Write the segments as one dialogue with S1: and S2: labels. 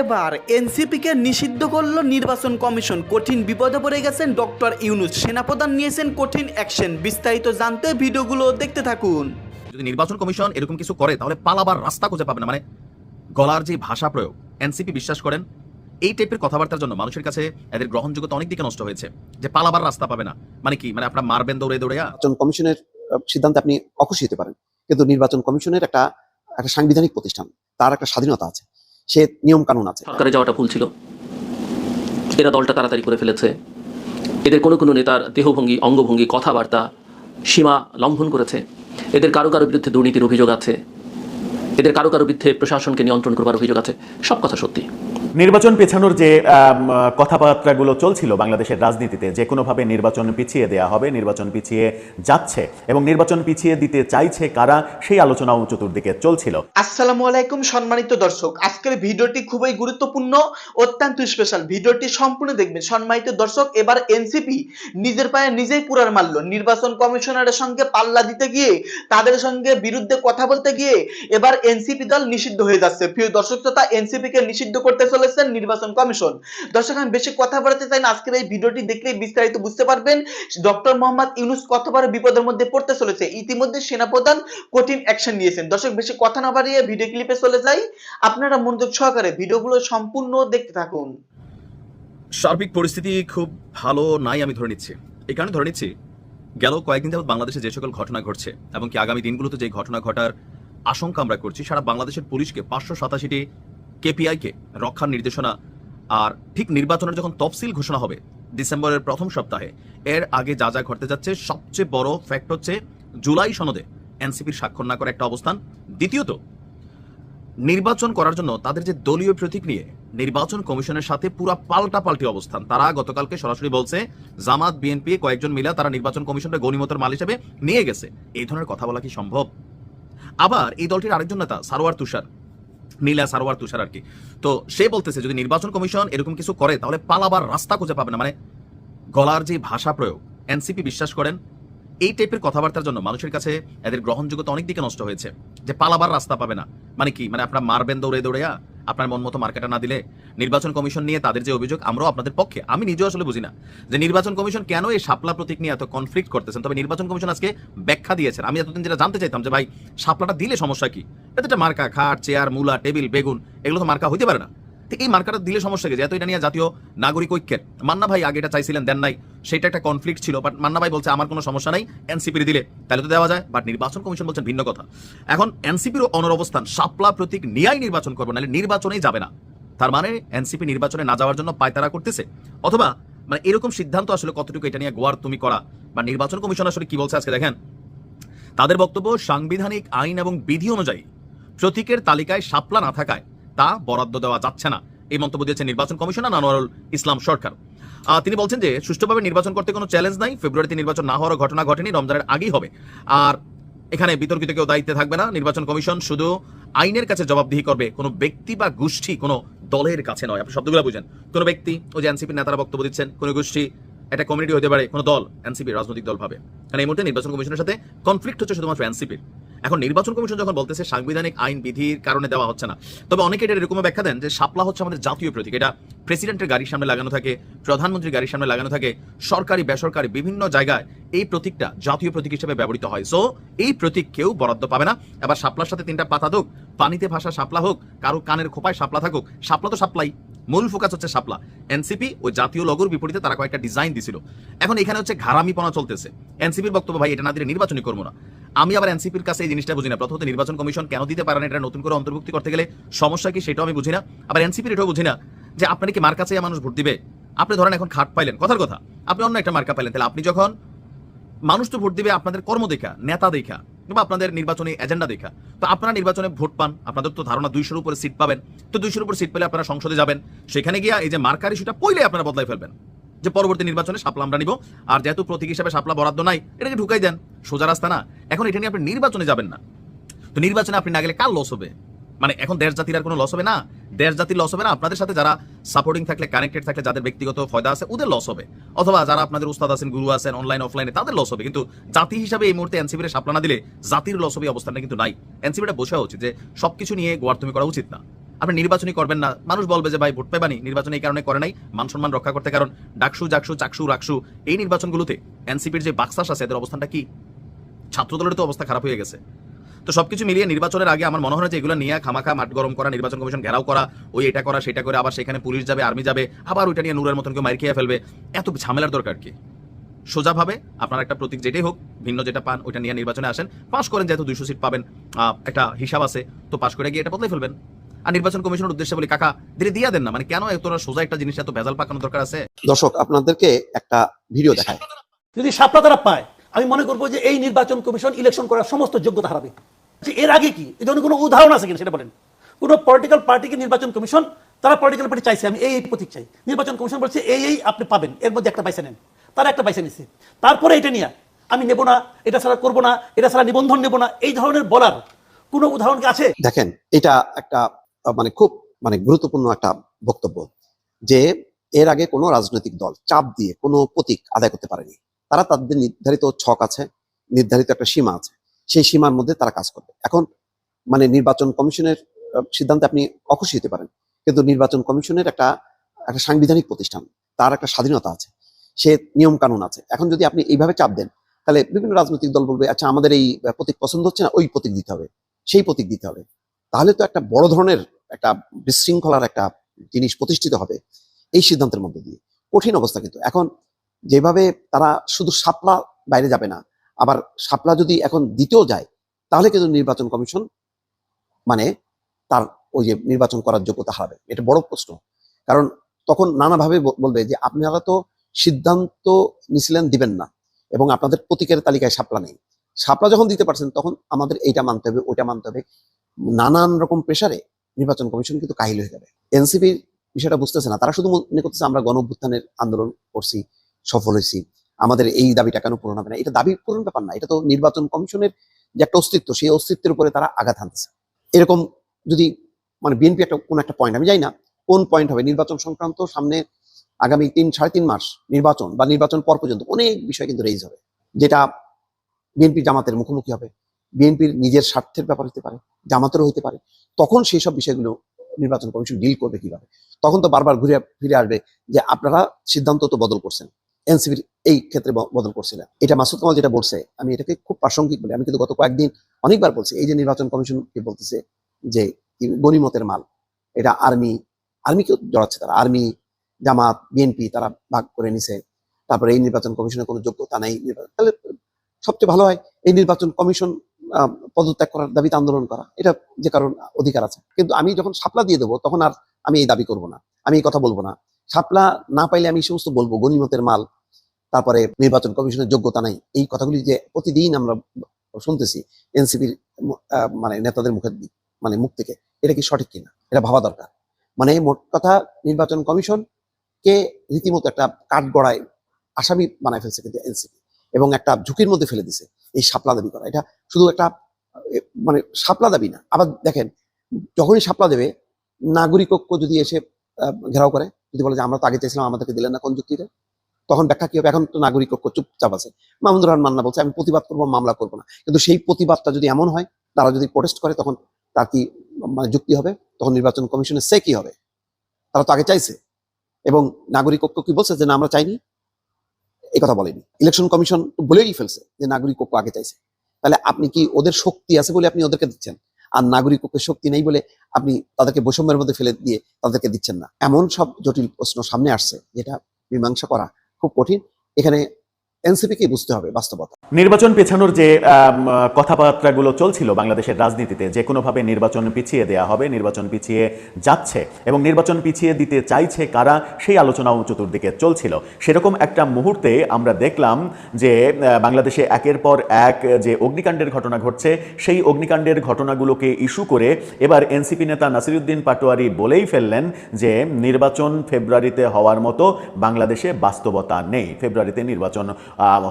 S1: এবার এনসিপিকে নিষিদ্ধ করল নির্বাচন কমিশন। কঠিন বিপদে পড়ে গেছেন ডক্টর ইউনুস। সেনাপ্রধান নিয়েছেন কঠিন অ্যাকশন। বিস্তারিত জানতে ভিডিওগুলো দেখতে থাকুন।
S2: যদি নির্বাচন কমিশন এরকম কিছু করে তাহলে পালাবার রাস্তা খুঁজে পাবে না। মানে গলার যে ভাষা প্রয়োগ এনসিপি বিশ্বাস করেন এই টাইপের কথাবার্তার জন্য মানুষের কাছে এদের গ্রহণযোগ্যতা অনেক দিকে নষ্ট হয়েছে যে পালাবার রাস্তা পাবে না। মানে কি? মানে আপনার মারবেন দৌড়ে দৌড়ে
S3: নির্বাচন কমিশনের সিদ্ধান্তে আপনি অখুশি হতে পারেন। কিন্তু নির্বাচন কমিশনের একটা একটা সাংবিধানিক প্রতিষ্ঠান তার একটা স্বাধীনতা আছে। সে নিয়ম কানুন আছে।
S4: সরকারে যাওয়াটা ভুল ছিল। এরা দলটা তাড়াতাড়ি করে ফেলেছে। এদের কোনো কোনো নেতার দেহভঙ্গি, অঙ্গভঙ্গি, কথাবার্তা সীমা লঙ্ঘন করেছে। এদের কারও কারও বিরুদ্ধে দুর্নীতির অভিযোগ আছে। এদের কারও কারও বিরুদ্ধে প্রশাসনকে নিয়ন্ত্রণ করবার অভিযোগ আছে। সব কথা সত্যি।
S5: নির্বাচন পেছানোর যে কথাবার্তাগুলো চলছিল বাংলাদেশের রাজনীতিতে, যে কোনোভাবে নির্বাচন পিছিয়ে দেয়া হবে, নির্বাচন পিছিয়ে যাচ্ছে এবং নির্বাচন পিছিয়ে দিতে চাইছে কারা, সেই আলোচনাও চতুর্দিকে চলছিল।
S1: আসসালামু আলাইকুম সম্মানিত দর্শক। আজকের ভিডিওটি খুবই গুরুত্বপূর্ণ, অত্যন্ত স্পেশাল ভিডিওটি সম্পূর্ণ দেখবেন। সম্মানিত দর্শক, এবার এনসিপি নিজের পায়ে নিজেই পুরার মারল। নির্বাচন কমিশনারের সঙ্গে পাল্লা দিতে গিয়ে, তাদের সঙ্গে বিরুদ্ধে কথা বলতে গিয়ে, এবার এনসিপি দল নিষিদ্ধ হয়ে যাচ্ছে। প্রিয় দর্শক তথা এনসিপি কে নিষিদ্ধ করতে চলেছেন নির্বাচন কমিশন। দর্শক, আমি বেশি কথা বলতে চাই না। আজকের এই ভিডিওটি দেখলেই বিস্তারিত বুঝতে পারবেন। ডক্টর মোহাম্মদ ইউনুস কতবার বিপদের মধ্যে পড়তে চলেছে? ইতিমধ্যে সেনাপ্রধান কঠিন অ্যাকশন নিয়েছেন। দর্শক, বেশি কথা না বাড়িয়ে ভিডিও ক্লিপে চলে যাই। আপনারা মনোযোগ সহকারে ভিডিওগুলো সম্পূর্ণ দেখতে থাকুন।
S2: সার্বিক পরিস্থিতি খুব ভালো নাই আমি ধরে নিচ্ছি। এই কারণে ধরে নিচ্ছি, গেল কয়েকদিন যাবত বাংলাদেশে যে সকল ঘটনা ঘটছে, এবং কি আগামী দিনগুলোতে যে ঘটনা ঘটার আশঙ্কা আমরা করছি, সারা বাংলাদেশের পুলিশকে পাঁচশো সাতাশিটি কেপিআইকে রক্ষার নির্দেশনা। আর ঠিক নির্বাচনের যখন তফসিল ঘোষণা হবে, ডিসেম্বরের প্রথম সপ্তাহে, এর আগে যা যা ঘটতে যাচ্ছে, সবচেয়ে বড় ফ্যাক্ট হচ্ছে জুলাই সনদে এনসিপির স্বাক্ষর না করা একটা অবস্থান। দ্বিতীয়ত, নির্বাচন করার জন্য তাদের যে দলীয় প্রতীক নিয়ে নির্বাচন কমিশনের সাথে পুরা পাল্টা পাল্টি অবস্থান। তারা গতকালকে সরাসরি বলছে, জামাত, বিএনপি কয়েকজন মিলে তারা নির্বাচন কমিশনের গণিমতের মাল হিসেবে নিয়ে গেছে। এই ধরনের কথা বলা কি সম্ভব? আবার এই দলটির আরেকজন নেতা, সারোয়ার তুষার নীলা সারোয়ার তুষার আর কি। তো সে বলতেছে, যদি নির্বাচন কমিশন এরকম কিছু করে, তাহলে পালাবার রাস্তা খুঁজে পাবে না। মানে গলার যে ভাষা প্রয়োগ, এনসিপি বিশ্বাস করেন, এই টাইপের কথাবার্তার জন্য মানুষের কাছে এদের গ্রহণযোগ্যতা অনেক দিকে নষ্ট হয়েছে, যে পালাবার রাস্তা পাবে না। মানে কি? মানে আপনার মারবেন দৌড়ে দৌড়ে আপনার মন মতো মার্কেটা না দিলে নির্বাচন কমিশন নিয়ে তাদের যে অভিযোগ, আমরাও আপনাদের পক্ষে। আমি নিজেও আসলে বুঝি না যে নির্বাচন কমিশন কেন এই সাপলা প্রতীক নিয়ে এত কনফ্লিক্ট করতেছেন। তবে নির্বাচন কমিশন আজকে ব্যাখ্যা দিয়েছেন। আমি এতদিন যেটা জানতে চাইতাম যে, ভাই, শাপলাটা দিলে সমস্যা কি? এটা মার্কা, খাট, চেয়ার, মূলা, টেবিল, বেগুন, এগুলো তো মার্কা হইতে পারে না। এই মার্কাটা দিলে সমস্যা কি? যেহেতু এটা নিয়ে জাতীয় নাগরিক ঐক্যের। মান্না ভাই আগে এটা চাইছিলেন, দেন নাই। সেটা একটা কনফ্লিক্ট ছিল বাট মান্না ভাই বলছে, আমার কোনো সমস্যা নাই এনসিপির দিলে তাহলে তো দেওয়া যায় বাট নির্বাচন কমিশন বলছেন ভিন্ন কথা। এখন এনসিপির অনর অবস্থান, শাপলা প্রতীক নিয়েই নির্বাচন করবে, নাহলে নির্বাচনেই যাবে না। তার মানে এনসিপি নির্বাচনে না যাওয়ার জন্য পায়তারা করতেছে। অথবা মানে এরকম সিদ্ধান্ত আসলে কতটুকু এটা নিয়ে গোয়ার তুমি করা? বা নির্বাচন কমিশন আসলে কি বলছে আজকে, দেখেন? তাদের বক্তব্য, সাংবিধানিক আইন এবং বিধি অনুযায়ী প্রতীকের তালিকায় সাপলা না থাকায় তা বরাদ্দ দেওয়া যাচ্ছে না। এই মন্তব্য দিয়েছেন নির্বাচন কমিশনার আনোয়ারুল ইসলাম সরকার। তিনি বলছেন যে, সুষ্ঠুভাবে নির্বাচন করতে কোনো চ্যালেঞ্জ নাই। ফেব্রুয়ারিতে নির্বাচন না হওয়ার ঘটনা ঘটেনি, রমজানের আগেই হবে। আর এখানে বিতর্কিত কেউ দায়িত্বে থাকবে না। নির্বাচন কমিশন শুধু আইনের কাছে জবাবদিহি করবে। কোনো ব্যক্তি বা গোষ্ঠী কোনো দলের কাছে নয়। আপনি শব্দগুলো বুঝেন। কোনো ব্যক্তি, ওই যে এনসিপির নেতারা বক্তব্য দিচ্ছেন, কোনো গোষ্ঠী একটা কমিউনিটি হতে পারে, কোনো দল এনসিপি রাজনৈতিক দল ভাবে। কারণ এই মুহূর্তে নির্বাচন কমিশনের সাথে কনফ্লিক্ট হচ্ছে শুধুমাত্র এনসিপির। এখন নির্বাচন কমিশন যখন বলতেছে সাংবিধানিক আইন বিধির কারণে দেওয়া হচ্ছে না, তবে অনেকে এটা এরকম ব্যাখ্যা দেন যে শাপলা হচ্ছে আমাদের জাতীয় প্রতীক। এটা প্রেসিডেন্টের গাড়ির সামনে লাগানো থাকে, প্রধানমন্ত্রীর গাড়ির সামনে লাগানো থাকে, সরকারি, বেসরকারি বিভিন্ন জায়গায় এই প্রতীকটা জাতীয় প্রতীক হিসেবে ব্যবহৃত হয়। সো এই প্রতীক কেউ বরাদ্দ পাবে না। এবার শাপলার সাথে তিনটা পাতা হোক পানিতে ভাসা শাপলা হোক, কারও কানের খোপায় শাপলা থাকুক, শাপলা তো শাপলাই, মূল ফোকাস হচ্ছে শাপলা। এনসিপি ও জাতীয় লগোর বিপরীতে তারা কয়েকটা ডিজাইন দিছিল। এখন এখানে হচ্ছে ঘারামিপনা চলতেছে। এনসিপির বক্তব্য, ভাই, এটা না দিলে নির্বাচনই করব না। আমি আবার এনসিপির কাছে এই জিনিসটা বুঝি না প্রথমত নির্বাচন কমিশন কেন দিতে পারে না, এটা নতুন করে অন্তর্ভুক্তি করতে গেলে সমস্যা কি সেটাও আমি বুঝি না আবার এনসিপির এটাও বুঝি না যে আপনার কি মার্কা চাইয়া মানুষ ভোট দিবে? আপনি ধরেন এখন খাট পাইলেন, কথার কথা। আপনি অন্য একটা মার্কা পাইলেন, তাহলে আপনি যখন মানুষ তো ভোট দিবে আপনাদের কর্ম দেখা, নেতা দেখা, কিংবা আপনাদের নির্বাচনী এজেন্ডা দেখা, তো আপনারা নির্বাচনে ভোট পান, আপনাদের তো ধারণা দুইশোর উপরে সিট পাবেন, তো দুইশোর উপর সিট পেলে আপনারা সংসদে যাবেন, সেখানে গিয়ে এই যে মার্কার ইস্যুটা পইলে আপনারা বদলাই ফেলবেন। যে পরবর্তী নির্বাচনে সাপলা আমরা নিব। আর যেহেতু প্রতীক হিসাবে সাপলা বরাদ্দ নাই এটাকে ঢুকাই দেন, সোজা রাস্তা না। এখন এটা নিয়ে আপনি নির্বাচনে যাবেন না। তো নির্বাচনে আপনি না গেলে কার লস হবে? মানে এখন দেশ জাতির আর কোনো লস হবে না? দেশ জাতির লস হবে না, আপনাদের সাথে যারা সাপোর্টিং থাকলে কানেক্টেড থাকলে, যাদের ব্যক্তিগত ফয়দা আছে, ওদের লস হবে। অথবা যারা আপনাদের উস্তাদ আছেন, গুরু আছেন অনলাইন অফলাইনে তাদের লস হবে। কিন্তু জাতি হিসাবে এই মুহূর্তে এনসিপির সাপলা না দিলে, জাতির লস হবে অবস্থানটা কিন্তু নাই। এনসিপিটা বোঝা উচিত যে সবকিছু নিয়ে গোয়ার করা উচিত না। আপনি নির্বাচনই করবেন না। মানুষ বলবে যে, ভাই, ভোট পেবানি নির্বাচন এই কারণে করে নাই। মান সম্মান রক্ষা করতে কারণ ডাকসু, জাকসু, চাকসু, রাকসু, এই নির্বাচনগুলোতে এনসিপির যে বাক্সাস আছে, এদের অবস্থানটা কি? ছাত্র দলের তো অবস্থা খারাপ হয়ে গেছে। তো সবকিছু মিলিয়ে নির্বাচনের আগে আমার মনে হয় যে এগুলো নিয়ে খামাখা, মাঠ গরম করা, নির্বাচন কমিশন ঘেরাও করা, ওই এটা করা, সেটা করে আবার সেখানে পুলিশ যাবে, আর্মি যাবে, আবার ওইটা নিয়ে নূরের মতন কেউ মার খেয়ে ফেলবে। এত ঝামেলার দরকার কি? সোজাভাবে আপনার একটা প্রতীক যেটাই হোক, ভিন্ন যেটা পান, ওইটা নিয়ে নির্বাচনে আসেন। পাশ করেন, যেহেতু দুইশো সিট পাবেন একটা হিসাব আছে, তো পাশ করে গিয়ে এটা বদলে ফেলবেন। আর নির্বাচন কমিশনের উদ্দেশ্যে বলি কাকা ধীরে দিয়ে দেন না। মানে কেন এত সোজা একটা জিনিস এত ভেজাল পাকানোর দরকার আছে?
S3: দর্শক আপনাদেরকে একটা ভিডিও দেখায়
S6: যদি সাপলা তারা পায় আমি মনে করব যে এই নির্বাচন কমিশন ইলেকশন করার সমস্ত যোগ্যতা হারাবে। যে এর আগে কি? এই ধরনের কোনো উদাহরণ আছে কিনা সেটা বলেন। কোনো পলিটিক্যাল পার্টিকে নির্বাচন কমিশন তারা পলিটিক্যাল পার্টি চাইছে আমি এই প্রতীক চাই। নির্বাচন কমিশন বলছে এই এই আপনি পাবেন এর মধ্যে একটা পয়সা নেন। তারা একটা পয়সা নিচ্ছে তারপরে এটা নিয়ে আমি নেব না এটা ছাড়া করব না এটা ছাড়া নিবন্ধন নেব না এই ধরনের বলার কোনো উদাহরণ কি আছে?
S3: দেখেন এটা একটা মানে খুব মানে গুরুত্বপূর্ণ একটা বক্তব্য যে এর আগে কোনো রাজনৈতিক দল চাপ দিয়ে কোনো প্রতীক আদায় করতে পারেনি। তারা তাদের নির্ধারিত ছক আছে, নির্ধারিত একটা সীমা আছে। সেই সীমার মধ্যে তারা কাজ করবে। এখন মানে নির্বাচন কমিশনের সিদ্ধান্তে আপনি অখুশি হতে পারেন। কিন্তু নির্বাচন কমিশনের একটা একটা সাংবিধানিক প্রতিষ্ঠান, তার একটা স্বাধীনতা আছে। সে নিয়ম কানুন আছে। এখন যদি আপনি এইভাবে চাপ দেন, তাহলে বিভিন্ন রাজনৈতিক দল বলবে আচ্ছা আমাদের এই প্রতীক পছন্দ হচ্ছে না, ওই প্রতীক দিতে হবে, সেই প্রতীক দিতে হবে। তাহলে তো একটা বড় ধরনের একটা বিশৃঙ্খলার একটা জিনিস প্রতিষ্ঠিত হবে এই সিদ্ধান্তের মধ্যে দিয়ে। কঠিন অবস্থা কিন্তু। এখন যেভাবে তারা শুধু সাপলা বাইরে যাবে না, আবার সাপলা যদি এখন দিতেও যায়, তাহলে কিন্তু নির্বাচন কমিশন মানে তার ওই যে নির্বাচন করার যোগ্যতা হারাবে। এটা বড় প্রশ্ন। কারণ তখন নানাভাবে বলবে যে আপনারা তো সিদ্ধান্ত নিছিলেন দিবেন না এবং আপনাদের প্রতীকের তালিকায় সাপলা নেই। সাপলা যখন দিতে পারছেন, তখন আমাদের এইটা মানতে হবে, ওইটা মানতে হবে। নানান রকম প্রেসারে নির্বাচন কমিশন কিন্তু কাহিল হয়ে যাবে। এনসিপির বিষয়টা বুঝতেছে না। তারা শুধু মনে করতেছে, আমরা গণ অভ্যুত্থানের আন্দোলন করছি, সফল হয়েছি। আমাদের এই দাবিটা কেন পূরণ হবে না? এটা দাবি পূরণ ব্যাপার না। এটা তো নির্বাচন কমিশনের যে একটা অস্তিত্ব, সেই অস্তিত্বের উপরে তারা আঘাত হানতেছে। এরকম যদি মানে বিএনপি একটা, কোন একটা পয়েন্ট আমি জানি না কোন পয়েন্ট হবে। নির্বাচন সংক্রান্ত সামনে আগামী তিন, সাড়ে তিন মাস নির্বাচন বা নির্বাচন পর পর্যন্ত অনেক বিষয় কিন্তু রেজ হবে। যেটা বিএনপি জামাতের মুখোমুখি হবে। বিএনপির নিজের স্বার্থের ব্যাপার হতে পারে, জামাতেরও হতে পারে, তখন সেই সব বিষয়গুলো নির্বাচন কমিশন ডিল করবে কীভাবে? তখন তো বারবার ঘুরে ফিরে আসবে যে আপনারা সিদ্ধান্ত তো বদল করছেন, এনসিপির এই ক্ষেত্রে বদল করছিলেন এটা মাসুদ কামাল যেটা বলছে, আমি এটাকে খুব প্রাসঙ্গিক বলি, আমি কিন্তু গত কয়েকদিন অনেকবার বলছি, এই যে নির্বাচন কমিশন কমিশনকে বলতেছে যে কি গণিমতের মাল, এটা আর্মি, আর্মিকেও জড়াচ্ছে তারা, আর্মি, জামাত, বিএনপি তারা ভাগ করে নিছে, তারপরে এই নির্বাচন কমিশনের কোনো যোগ্যতা নাই, নির্বাচন- তাহলে সবচেয়ে ভালো হয় এই নির্বাচন কমিশন পদত্যাগ করার দাবিতে আন্দোলন করা। এটা যে কারণ অধিকার আছে। কিন্তু আমি যখন সাপলা দিয়ে দেবো, তখন আর আমি এই দাবি করব না। আমি এই কথা বলব না। সাপলা না পাইলে আমি সমস্ত বলব। গণিমতের মাল, তারপরে নির্বাচন কমিশনের যোগ্যতা নাই। এই কথাগুলি যে প্রতিদিন আমরা শুনতেছি এনসিপির মানে নেতাদের মুখের মানে মুখ থেকে, এটা কি সঠিক কিনা? এটা ভাবা দরকার। মানে মোট কথা, নির্বাচন কমিশন কে রীতিমতো একটা কাঠগড়ায় আসামি বানায় ফেলছে কিন্তু এনসিপি। এবং একটা ঝুঁকির মধ্যে ফেলে দিছে। এই সাপলা দাবি করা। এটা শুধু একটা মানে সাপলা দাবি না। আবার দেখেন, যখনই সাপলা দেবে, নাগরিক ঐক্য যদি এসে ঘেরাও করে, যদি বলে যে আমরা তো আগে চাইছিলাম আমাদেরকে দিলেন না কোন যুক্তিতে, তখন ব্যাখ্যা কি হবে? এখন তো নাগরিক ঐক্য চুপচাপ আছে। মাহমুদুর রহমান মান্না বলছে, আমি প্রতিবাদ করব, মামলা করব না। কিন্তু সেই প্রতিবাদটা যদি এমন হয়, তারা যদি প্রোটেস্ট করে, তখন তার কি মানে যুক্তি হবে? তখন নির্বাচন কমিশনের সে কি হবে? তারা তো আগে চাইছে। এবং নাগরিক ঐক্য কি বলছে? যে না, আমরা চাইনি। এই কথা বলেনি। ইলেকশন কমিশন বলেই ফেলছে যে নাগরিক ঐক্য আগে চাইছে। তাহলে আপনি কি ওদের শক্তি আছে বলে আপনি ওদেরকে দিচ্ছেন? আর নাগরিক ঐক্যের শক্তি নেই বলে আপনি তাদেরকে বৈষম্যের মধ্যে ফেলে দিয়ে তাদেরকে দিচ্ছেন না। এমন সব জটিল প্রশ্ন সামনে আসছে যেটা মীমাংসা করা খুব কঠিন। এখানে এনসিপিকে বুঝতে হবে বাস্তবতা?
S5: নির্বাচন পেছানোর যে কথাবার্তাগুলো চলছিল বাংলাদেশের রাজনীতিতে, যে কোনোভাবে নির্বাচন পিছিয়ে দেয়া হবে, নির্বাচন পিছিয়ে যাচ্ছে এবং নির্বাচন পিছিয়ে দিতে চাইছে কারা, সেই আলোচনাও চতুর্দিকে চলছিল। সেরকম একটা মুহূর্তে আমরা দেখলাম যে বাংলাদেশে একের পর এক যে অগ্নিকাণ্ডের ঘটনা ঘটছে, সেই অগ্নিকাণ্ডের ঘটনাগুলোকে ইস্যু করে এবার এনসিপি নেতা নাসিরুদ্দিন পাটোয়ারি বলেই ফেললেন যে, নির্বাচন ফেব্রুয়ারিতে হওয়ার মতো বাংলাদেশে বাস্তবতা নেই। ফেব্রুয়ারিতে নির্বাচন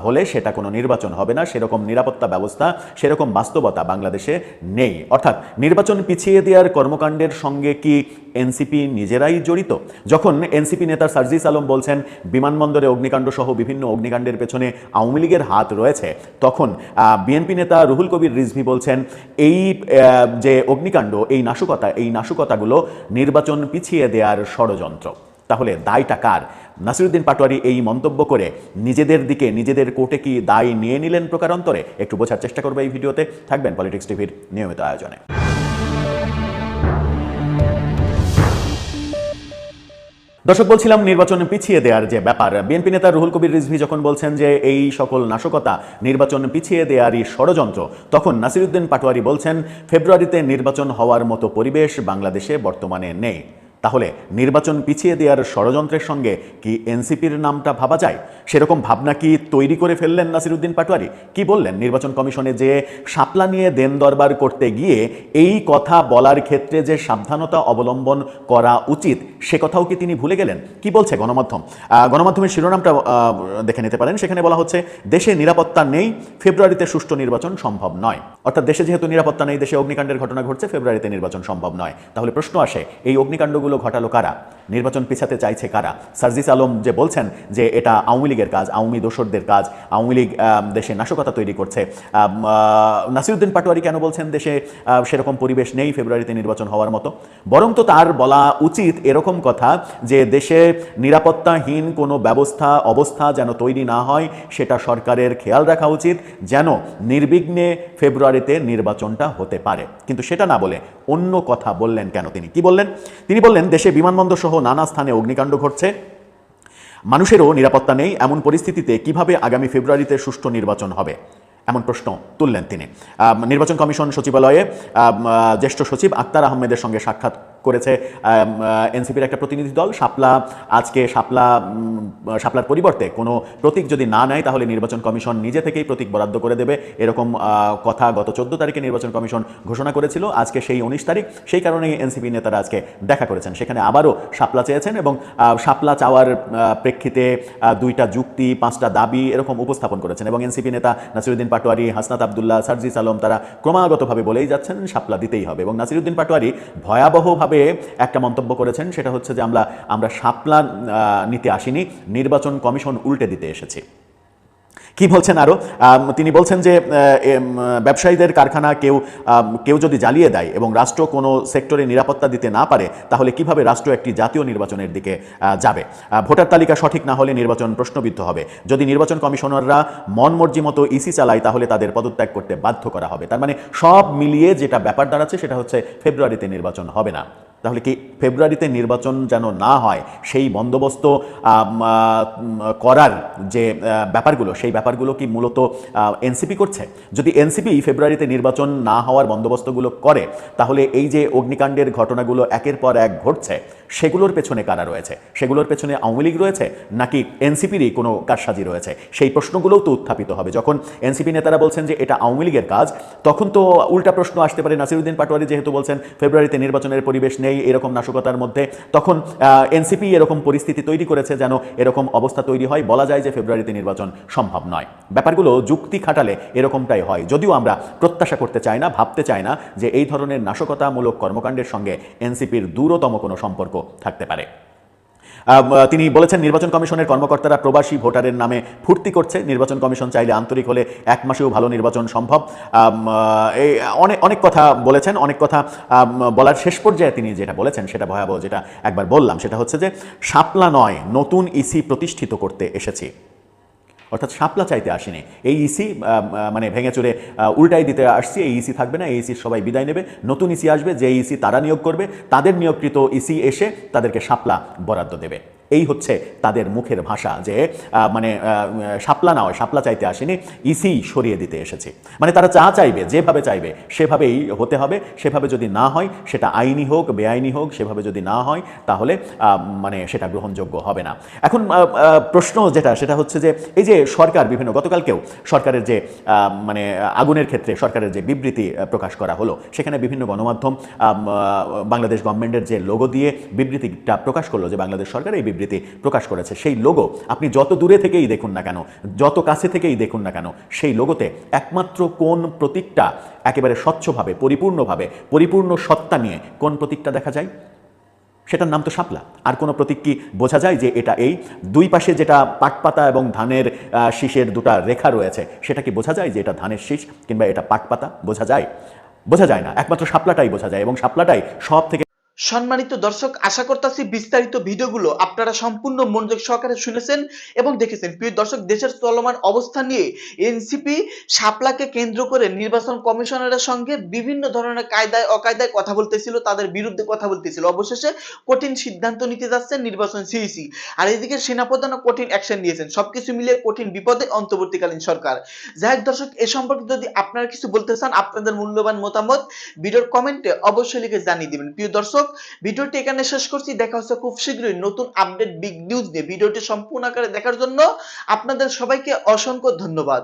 S5: হলে সেটা কোনো নির্বাচন হবে না, সেরকম নিরাপত্তা ব্যবস্থা, সেরকম বাস্তবতা বাংলাদেশে নেই। অর্থাৎ নির্বাচন পিছিয়ে দেওয়ার কর্মকাণ্ডের সঙ্গে কি এনসিপি নিজেরাই জড়িত? যখন এনসিপি নেতা সার্জিস আলম বলছেন, বিমানবন্দরে অগ্নিকাণ্ড সহ বিভিন্ন অগ্নিকাণ্ডের পেছনে আওয়ামী লীগের হাত রয়েছে, তখন বিএনপি নেতা রুহুল কবির রিজভি বলছেন, এই যে অগ্নিকাণ্ড, এই নাশকতা, এই নাশকতাগুলো নির্বাচন পিছিয়ে দেওয়ার ষড়যন্ত্র। তাহলে দায়টা কার? নাসিরুদ্দিন পাটোয়ারি এই মন্তব্য করে নিজেদের দিকে নিজেদের কোর্টে কি দায় নিয়ে নিলেন প্রকারান্তরে? একটু বোঝার চেষ্টা করব এই ভিডিওতে। থাকবেন পলিটিক্স টিভির নিয়মিত আয়োজনে। দর্শক, বলছিলাম নির্বাচন পিছিয়ে দেওয়ার যে ব্যাপার। বিএনপি নেতা রুহুল কবির রিজভি যখন বলছেন যে এই সকল নাশকতা নির্বাচন পিছিয়ে দেওয়ারই ষড়যন্ত্র, তখন নাসিরুদ্দিন পাটোয়ারি বলছেন, ফেব্রুয়ারিতে নির্বাচন হওয়ার মতো পরিবেশ বাংলাদেশে বর্তমানে নেই। তাহলে নির্বাচন পিছিয়ে দেওয়ার ষড়যন্ত্রের সঙ্গে কি এনসিপির নামটা ভাবা যায়? সেরকম ভাবনা কি তৈরি করে ফেললেন নাসিরুদ্দিন পাটোয়ারি? কি বললেন নির্বাচন কমিশনে যে শাপলা নিয়ে দেন দরবার করতে গিয়ে এই কথা বলার ক্ষেত্রে যে সাবধানতা অবলম্বন করা উচিত, সে কথাও কি তিনি ভুলে গেলেন? কি বলছে গণমাধ্যম? গণমাধ্যমের শিরোনামটা দেখে নিতে পারেন। সেখানে বলা হচ্ছে, দেশে নিরাপত্তা নেই, ফেব্রুয়ারিতে সুষ্ঠু নির্বাচন সম্ভব নয়। অর্থাৎ দেশে যেহেতু নিরাপত্তা নেই, দেশে অগ্নিকাণ্ডের ঘটনা ঘটছে, ফেব্রুয়ারিতে নির্বাচন সম্ভব নয়। তাহলে প্রশ্ন আসে, এই অগ্নিকাণ্ডগুলো ঘটালো কারা? নির্বাচন পিছাতে চাইছে কারা? সার্জিস আলম যে বলছেন যে এটা আওয়ামী লীগের কাজ, আওয়ামী দোসরদের কাজ, আওয়ামী লীগ দেশে নাশকতা তৈরি করছে। নাসিরুদ্দিন পাটোয়ারি কেন বলছেন দেশে সেরকম পরিবেশ নেই ফেব্রুয়ারিতে নির্বাচন হওয়ার মতো? বরং তো তার বলা উচিত এরকম কথা যে দেশে নিরাপত্তাহীন কোনো ব্যবস্থা, অবস্থা যেন তৈরি না হয়, সেটা সরকারের খেয়াল রাখা উচিত যেন নির্বিঘ্নে ফেব্রুয়ারিতে নির্বাচনটা হতে পারে। কিন্তু সেটা না বলে অন্য কথা বললেন কেন তিনি? কি বললেন? তিনি বললেন দেশে বিমানবন্দর সহ নানা স্থানে অগ্নিকাণ্ড ঘটছে। মানুষেরও নিরাপত্তা নেই এমন পরিস্থিতিতে কীভাবে আগামী ফেব্রুয়ারিতে সুষ্ঠু নির্বাচন হবে? এমন প্রশ্ন তুললেন তিনি। নির্বাচন কমিশন সচিবালয়ে জ্যেষ্ঠ সচিব আক্তার আহমেদের সঙ্গে সাক্ষাৎ করেছে এনসিপির একটা প্রতিনিধি দল। শাপলা, আজকে শাপলা শাপলার পরিবর্তে কোনো প্রতীক যদি না নেয়, তাহলে নির্বাচন কমিশন নিজে থেকেই প্রতীক বরাদ্দ করে দেবে। এরকম কথা গত চোদ্দ তারিখে নির্বাচন কমিশন ঘোষণা করেছিল। আজকে সেই উনিশ তারিখ, সেই কারণেই এনসিপি নেতারা আজকে দেখা করেছেন। সেখানে আবারও শাপলা চেয়েছেন এবং শাপলা চাওয়ার প্রেক্ষিতে দুইটা যুক্তি, পাঁচটা দাবি এরকম উপস্থাপন করেছেন এবং এনসিপি নেতা নাসিরুদ্দিন পাটোয়ারি, হাসনাত আবদুল্লাহ সার্জিস আলম তারা ক্রমাগতভাবে বলেই যাচ্ছেন, শাপলা দিতেই হবে এবং নাসিরুদ্দিন পাটোয়ারি ভয়াবহভাবে একটা মন্তব্য করেছেন, সেটা হচ্ছে যে আমরা আমরা শাপলা নিতে আসিনি, নির্বাচন কমিশন উল্টে দিতে এসেছি। কি বলছেন আরও? আম, তিনি বলছেন যে ব্যবসায়ীদের কারখানা কেউ কেউ যদি জ্বালিয়ে দেয় এবং রাষ্ট্র কোনো সেক্টরে নিরাপত্তা দিতে না পারে তাহলে কীভাবে রাষ্ট্র একটি জাতীয় নির্বাচনের দিকে যাবে? ভোটার তালিকা সঠিক না হলে নির্বাচন প্রশ্নবিদ্ধ হবে। যদি নির্বাচন কমিশনাররা মন মর্জি মতো ইসি চালায় তাহলে তাদের পদত্যাগ করতে বাধ্য করা হবে। তার মানে সব মিলিয়ে যেটা ব্যাপার দাঁড়াচ্ছে সেটা হচ্ছে ফেব্রুয়ারিতে নির্বাচন হবে না। তাহলে কি ফেব্রুয়ারিতে নির্বাচন যেন না হয়, সেই বন্দোবস্ত করার যে ব্যাপারগুলো, সেই ব্যাপারগুলো কি মূলত এনসিপি করছে? যদি এনসিপি ফেব্রুয়ারিতে নির্বাচন না হওয়ার বন্দোবস্তগুলো করে, তাহলে এই যে অগ্নিকাণ্ডের ঘটনাগুলো একের পর এক ঘটছে সেগুলোর পেছনে কারা রয়েছে? সেগুলোর পেছনে আওয়ামী লীগ রয়েছে নাকি এনসিপিরই কোনো কারসাজি রয়েছে? সেই প্রশ্নগুলোও তো উত্থাপিত হবে। যখন এনসিপি নেতারা বলছেন যে এটা আওয়ামী লীগের কাজ, তখন তো উল্টা প্রশ্ন আসতে পারে। নাসিরুদ্দিন পাটোয়ারি যেহেতু বলছেন ফেব্রুয়ারিতে নির্বাচনের পরিবেশ নেই, এরকম নাশকতার মধ্যে, তখন এনসিপি এরকম পরিস্থিতি তৈরি করেছে যেন এরকম অবস্থা তৈরি হয়। বলা যায় যে ফেব্রুয়ারিতে নির্বাচন সম্ভব নয়। ব্যাপারগুলো যুক্তি খাটালে এরকমটাই হয়। যদিও আমরা প্রত্যাশা করতে চাই না, ভাবতে চাই না যে এই ধরনের নাশকতামূলক কর্মকাণ্ডের সঙ্গে এনসিপির দূরতম কোনো সম্পর্ক থাকতে পারে। তিনি বলেছেন, নির্বাচন কমিশনের কর্মকর্তারা প্রবাসী ভোটারের নামে ফুর্তি করছে। নির্বাচন কমিশন চাইলে আন্তরিক হলে এক মাসেও ভালো নির্বাচন সম্ভব। অনেক অনেক কথা বলেছেন, অনেক কথা বলার শেষ পর্যায়ে তিনি যেটা বলেছেন, সেটা ভয়াবহ যেটা একবার বললাম। সেটা হচ্ছে যে, শাপলা নয়, নতুন ইসি প্রতিষ্ঠিত করতে এসেছি। অর্থাৎ সাপলা চাইতে আসেনি। এই ইসি মানে ভেঙে চড়ে উল্টাই দিতে আসছি, এই ইসি থাকবে না, এই ইসির সবাই বিদায় নেবে। নতুন ইসি আসবে, যে ইসি তারা নিয়োগ করবে, তাদের নিয়োগকৃত ইসি এসে তাদেরকে সাপলা বরাদ্দ দেবে। এই হচ্ছে তাদের মুখের ভাষা যে মানে শাপলা না হয়, শাপলা চাইতে আসেনি, ইসি সরিয়ে দিতে এসেছে। মানে তারা চা চাইবে, যেভাবে চাইবে, সেভাবেই হতে হবে। সেভাবে যদি না হয়, সেটা আইনি হোক, বেআইনি হোক, সেভাবে যদি না হয়, তাহলে মানে সেটা গ্রহণযোগ্য হবে না। এখন প্রশ্ন যেটা, সেটা হচ্ছে যে, এই যে সরকার বিভিন্ন, গতকালকেও সরকারের যে মানে আগুনের ক্ষেত্রে সরকারের যে বিবৃতি প্রকাশ করা হলো, সেখানে বিভিন্ন গণমাধ্যম বাংলাদেশ গভর্নমেন্টের যে লোগো দিয়ে বিবৃতিটা প্রকাশ করল যে, বাংলাদেশ সরকার এই বিবৃতি প্রকাশ করেছে। সেই লোগো আপনি যত দূরে থেকেই দেখুন না কেন, যত কাছে থেকেই দেখুন না কেন, সেই লোগোতে একমাত্র কোন প্রতীকটা একেবারে স্বচ্ছভাবে, পরিপূর্ণভাবে, পরিপূর্ণ সত্তা নিয়ে কোন প্রতীকটা দেখা যায়? সেটার নাম তো শাপলা। আর কোনো প্রতীক কি বোঝা যায় যে এটা এই? দুই পাশে যেটা পাটপাতা এবং ধানের শীষের দুটা রেখা রয়েছে, সেটা কি বোঝা যায় যে এটা ধানের শীষ কিংবা এটা পাটপাতা? বোঝা যায়। বোঝা যায় না। একমাত্র শাপলাটাই বোঝা যায় এবং শাপলাটাই সব থেকে
S1: সম্মানিত দর্শক, আশা করতেছি বিস্তারিত ভিডিওগুলো আপনারা সম্পূর্ণ মনোযোগ সহকারে শুনেছেন এবং দেখেছেন। প্রিয় দর্শক, দেশের চলমান অবস্থা নিয়ে এনসিপি শাপলাকে কেন্দ্র করে নির্বাচন কমিশনারের সঙ্গে বিভিন্ন ধরনের কায়দায়, অকায়দায় কথা বলতেছিল, তাদের বিরুদ্ধে কথা বলতেছিল। অবশেষে কঠিন সিদ্ধান্ত নিতে যাচ্ছে নির্বাচন সিইসি। আর এদিকে সেনাপ্রধানও কঠিন অ্যাকশন নিয়েছেন। সবকিছু মিলিয়ে কঠিন বিপদে অন্তর্বর্তীকালীন সরকার। যাই হোক দর্শক, এ সম্পর্কে যদি আপনারা কিছু বলতে চান, আপনাদের মূল্যবান মতামত ভিডিওর কমেন্টে অবশ্যই লিখে জানিয়ে দিবেন। প্রিয় দর্শক, ভিডিওটি এখানে শেষ করছি। দেখা হচ্ছে খুব শীঘ্রই নতুন আপডেট বিগ নিউজ নিয়ে। ভিডিওটি সম্পূর্ণ আকারে দেখার জন্য আপনাদের সবাইকে অসংখ্য ধন্যবাদ।